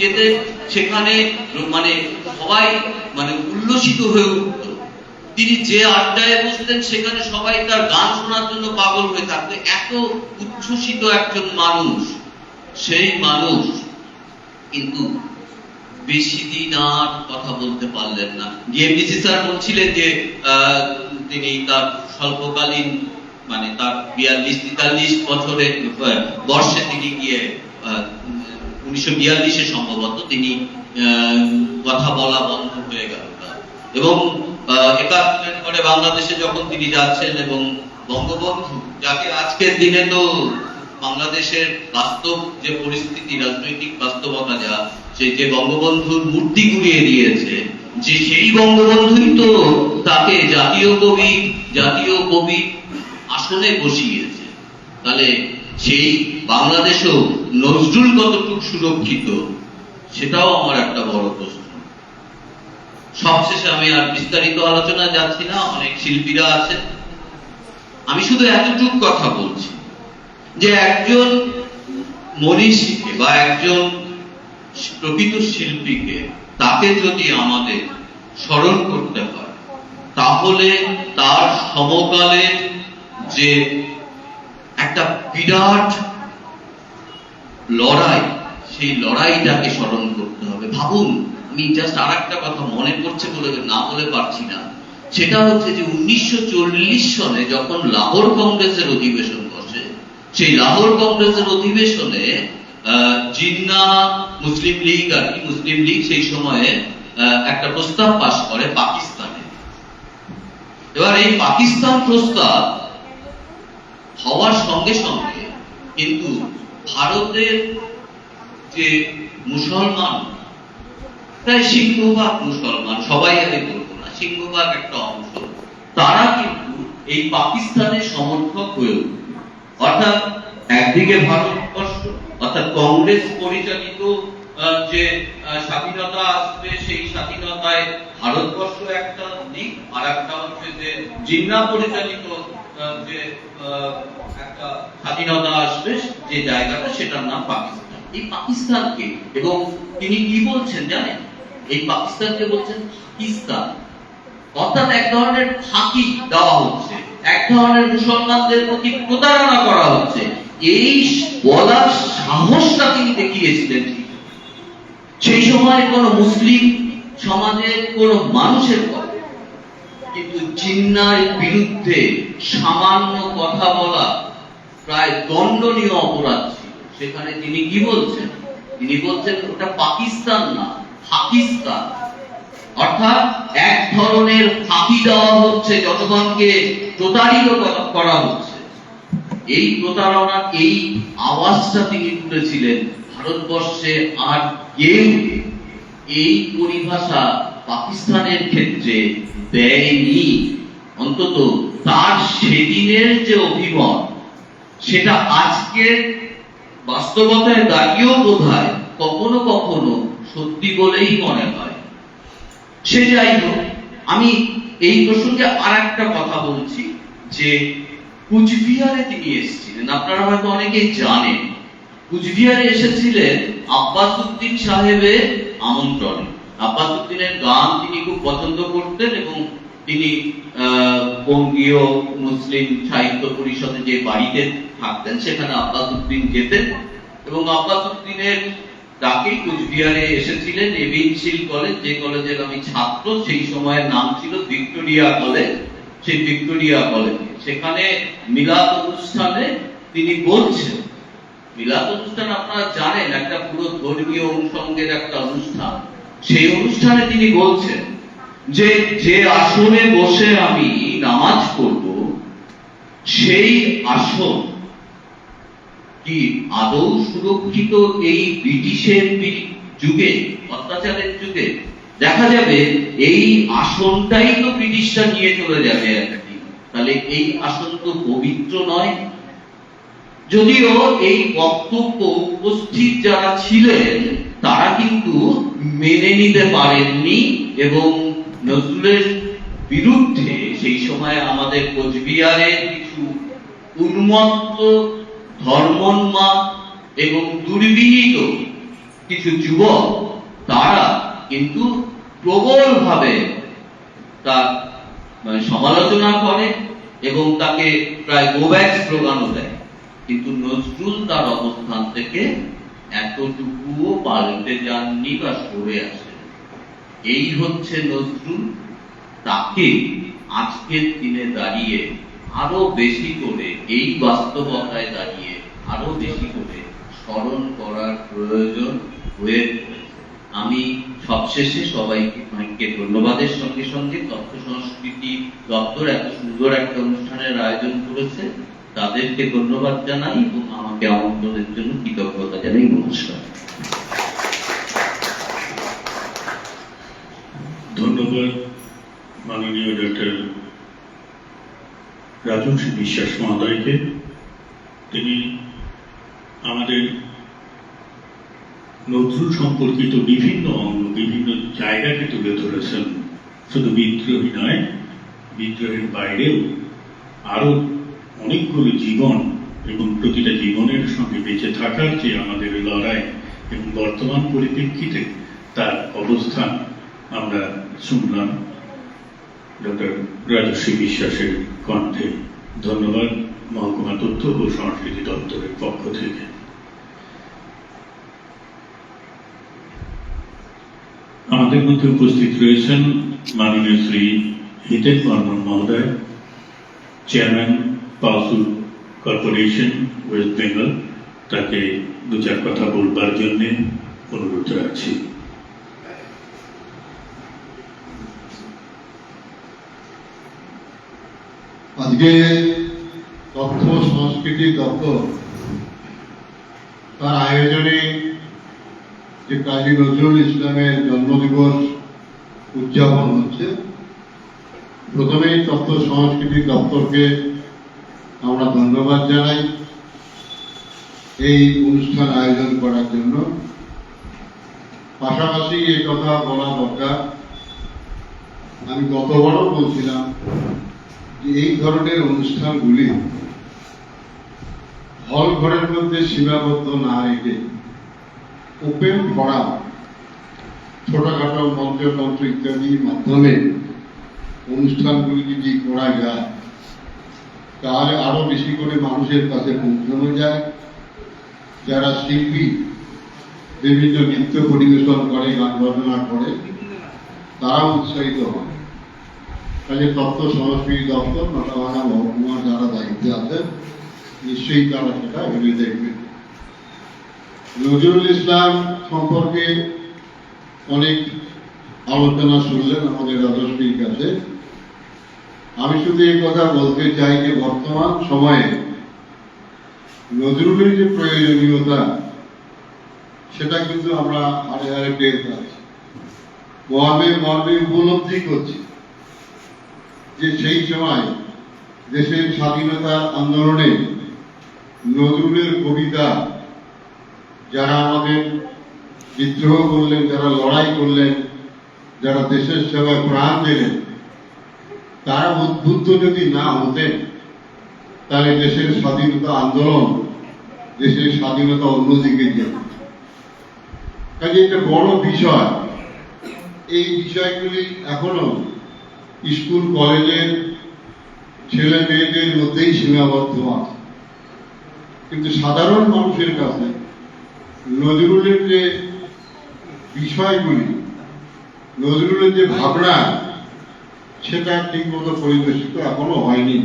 যেতে সেখানে মানে সবাই মানে উল্লসিত হয়ে উঠত। তিনি যে আড্ডায় বসতেন, সেখানে সবাই তার গান শোনার জন্য পাগল হয়ে এত উচ্ছ্বসিত একজন মানুষ, সেই মানুষ কিন্তু বেশি দিন আর কথা বলতে পারলেন না। ডিএমডিসি স্যার বলছিলেন যে তিনি তার স্বল্পকালীন মানে তার বিয়াল্লিশ, তেতাল্লিশ বছরে বর্ষে তিনি গিয়ে উনিশশো সম্ভবত তিনি কথা বলা বন্ধ হয়ে গেল। এবং একাত্তরের পরে বাংলাদেশে যখন তিনি যাচ্ছেন এবং বঙ্গবন্ধু, যাকে আজকের দিনে তো বাংলাদেশের বাস্তব যে পরিস্থিতি, রাজনৈতিক বাস্তবতা যা, সেই যে বঙ্গবন্ধুর মূর্তি গুড়িয়ে দিয়েছে, যে সেই বঙ্গবন্ধুই তো তাকে জাতীয় কবি জাতীয় কবি আসনে বসিয়েছে। তাহলে সেই বাংলাদেশেও নজরুল কতটুকু সুরক্ষিত, সেটাও আমার একটা বড় প্রশ্ন। সবশেষে আমি আর বিস্তারিত আলোচনা যাচ্ছি না, অনেক শিল্পীরা আছেন। আমি শুধু এতটুকু কথা বলছি যে একজন মনীষীকে বা একজন প্রকৃত শিল্পীকে তাকে যদি আমাদের স্মরণ করতে হয়, তাহলে তার সমকালের যে একটা বিরাট লড়াই, সেই লড়াইটাকে স্মরণ করতে হবে। ভাবুন, আমি জাস্ট আর একটা কথা মনে পড়ছে বলে না বলে পারছি না। সেটা হচ্ছে যে উনিশশো সনে যখন লাহোর কংগ্রেসের অধিবেশন বসে, সেই লাহোর কংগ্রেসের অধিবেশনে জিন্না মুসলিম লীগ আর কি, মুসলিম লীগ সেই সময়ে একটা প্রস্তাব পাশ করে পাকিস্তানে। এবার এই পাকিস্তান প্রস্তাব হওয়ার সঙ্গে সঙ্গে কিন্তু ভারতের যে মুসলমান, প্রায় সিংহভাগ মুসলমান, সবাই আমি বলব না, সিংহভাগ একটা অংশ, তারা কিন্তু এই পাকিস্তানের সমর্থক হয়ে অর্থাৎ একদিকে ভারতবর্ষ, অর্থাৎ কংগ্রেস পরিচালিত যে স্বাধীনতা আসবে, সেই স্বাধীনতায় ভারতবর্ষ একটা দিক আর একটা হচ্ছে যে জিন্না পরিচালিত যে স্বাধীনতা আসবে, যে জায়গাটা সেটার নাম পাকিস্তান। এই পাকিস্তানকে, এবং তিনি কি বলছেন জানেন? এই পাকিস্তানকে বলছেন পাকিস্তান। অর্থাৎ এক ধরনের ফাঁকি দেওয়া হচ্ছে, এক ধরনের মুসলমানদের প্রতি প্রতারণা করা হচ্ছে। এই বলার সাহসটা তিনি দেখিয়েছিলেন। সেই সময় কোন মুসলিম সমাজের, কোন মানুষের কথা কিন্তু জিন্নার বিরুদ্ধে সামান্য কথা বলা প্রায় দণ্ডনীয় অপরাধ ছিল। সেখানে তিনি কি বলছেন? তিনি বলছেন, ওটা পাকিস্তান না পাকিস্তান অর্থাৎ এক ধরনের ফাঁকি দেওয়া হচ্ছে, জনগণকে প্রতারিত করা- হচ্ছে। এই প্রতারণা, এই আওয়াজটা তিনি তুলেছিলেন ভারতবর্ষে আর কেউ এই পরিভাষা পাকিস্তানের ক্ষেত্রে দেয়নি, অন্তত তার সেদিনের যে অভিমত, সেটা আজকের বাস্তবতায় দাঁড়িয়েও বোধ হয় কখনো কখনো সত্যি বলেই মনে হয়। সে যাই হোক আমি এই প্রসঙ্গে আর একটা কথা বলছি যে কুচবিহারে তিনি এসেছিলেন। আপনারা হয়তো অনেকেই জানেন, কুচবিহারে এসেছিলেন আব্বাস উদ্দিন সাহেবের আমন্ত্রণে। আব্বাস উদ্দিনের গান তিনি খুব পছন্দ করতেন এবং তিনি বঙ্গীয় মুসলিম সাহিত্য পরিষদে যে বাড়িতে থাকতেন, সেখানে আব্বাস উদ্দিন যেতেন এবং আব্বাস উদ্দিনের ডাকেই কুচবিহারে এসেছিলেন এভিনশিল কলেজ, যে কলেজের আমি ছাত্র, সেই সময়ের নাম ছিল ভিক্টোরিয়া কলেজ, সেই ভিক্টোরিয়া কলেজে। সেখানে মিলাদ অনুষ্ঠানে তিনি বলছেন, মিলাদ অনুষ্ঠান আপনারা জানেন, একটা পুরো ধর্মীয় অনুষঙ্গের একটা অনুষ্ঠান। সেই অনুষ্ঠানে তিনি বলছেন যে যে আসনে বসে আমি নামাজ পড়ব, সেই আসন কি আদৌ সুরক্ষিত এই ব্রিটিশের যুগে, অত্যাচারের যুগে? দেখা যাবে এই আসনটাই তো ব্রিটিশরা নিয়ে চলে যাবে তাহলে এই আসন তো পবিত্র নয়। যদিও এই বক্তব্য উপস্থিত যারা ছিলেন তারা কিন্তু মেনে নিতে পারেননি এবং নজরুলের বিরুদ্ধে সেই সময় আমাদের কোচবিহারের কিছু উন্মত্ত ধর্মোন্মাদ এবং দুর্বিহিত কিছু যুবক, তারা কিন্তু প্রবলভাবে তার মানে সমালোচনা করে এবং তাকে প্রায় গোব্যাক স্লোগানও দেয়। কিন্তু নজরুল তার অবস্থান থেকে এতটুকুও পাল্টে যাননি বা সরে আসেন। এই হচ্ছে নজরুল। তাকে আজকের দিনে দাঁড়িয়ে আরও বেশি করে, এই বাস্তবতায় দাঁড়িয়ে আরও বেশি করে স্মরণ করার প্রয়োজন হয়ে আমি সবশেষে সবাইকে ধন্যবাদের সঙ্গে সঙ্গে তথ্য সংস্কৃতি দপ্তর এত সুন্দর একটা অনুষ্ঠানের আয়োজন করেছে। তাদেরকে ধন্যবাদ জানাই এবং আমাকে আমন্ত্রণের জন্য কৃতজ্ঞতা জানাই নমস্কার। ধন্যবাদ মাননীয় ডক্টর রাজংশী বিশ্বাস মহোদয়কে। তিনি আমাদের নজরুল সম্পর্কিত বিভিন্ন অঙ্গ, বিভিন্ন জায়গাকে তুলে ধরেছেন। শুধু বিদ্রোহী নয়, বিদ্রোহের বাইরেও আরও অনেকগুলো জীবন এবং প্রতিটা জীবনের সঙ্গে বেঁচে থাকার যে আমাদের লড়াই এবং বর্তমান পরিপ্রেক্ষিতে তার অবস্থান আমরা শুনলাম। ডক্টর রাজস্বী বিশ্বাসের কণ্ঠে। ধন্যবাদ মহকুমা তথ্য ও সংস্কৃতি দপ্তরের পক্ষ থেকে। আমাদের মধ্যে উপস্থিত রয়েছেন মাননীয় শ্রী হিতেন বর্মন মহোদয়, চেয়ারম্যান পাওসুল কর্পোরেশন ওয়েস্ট বেঙ্গল তাকে দু চার কথা বলবার জন্য অনুরোধ রাখছি। আজকে তথ্য সংস্কৃতি দপ্তর তার আয়োজনে যে কাজী নজরুল ইসলামের জন্মদিবস উদযাপন হচ্ছে, প্রথমেই তথ্য সংস্কৃতি দপ্তরকে আমরা ধন্যবাদ জানাই এই অনুষ্ঠান আয়োজন করার জন্য। পাশাপাশি এই কথা বলা দরকার। আমি গতবারও বলছিলাম যে এই ধরনের অনুষ্ঠানগুলি হল ঘরের মধ্যে সীমাবদ্ধ না রেখে ওপেন ফোরাম ছোটখাটো মঞ্চতন্ত্র ইত্যাদির মাধ্যমে অনুষ্ঠানগুলি যদি করা যায় তাহলে আরও বেশি করে মানুষের কাছে পৌঁছানো যায়। যারা শিল্পী, বিভিন্ন নৃত্য পরিবেশন করে, গান বাজনা করে তারা উৎসাহিত হয়। কাজে তথ্য সংস্কৃতি দপ্তর নটাভাঙা মহকুমার যারা দায়িত্বে আছেন, নিশ্চয়ই তারা সেটা ভেবে দেখবেন নজরুল ইসলাম সম্পর্কে অনেক আলোচনা শুনলেন আমাদের রাজস্বীর কাছে। আমি শুধু এই কথা বলতে চাই যে বর্তমান সময়ে নজরুলের যে প্রয়োজনীয়তা, সেটা কিন্তু আমরা হারে হারে টের পাচ্ছি মর্মে মর্মে উপলব্ধি করছি যে সেই সময় দেশের স্বাধীনতা আন্দোলনে নজরুলের কবিতা, যারা আমাদের বিদ্রোহ করলেন, যারা লড়াই করলেন, যারা দেশের সেবায় প্রাণ দিলেন তারা উদ্বুদ্ধ যদি না হতেন, তাহলে দেশের স্বাধীনতা আন্দোলন, দেশের স্বাধীনতা অন্যদিকে যেত। কাজে এটা বড় বিষয়। এই বিষয়গুলি এখনও স্কুল, কলেজের ছেলে মেয়েদের মধ্যেই সীমাবদ্ধ আছে। কিন্তু সাধারণ মানুষের কাছে নজরুলের যে বিষয়গুলি, নজরুলের যে ভাবনা সেটা ঠিক মতো পরিবেশিত এখনও হয়নি।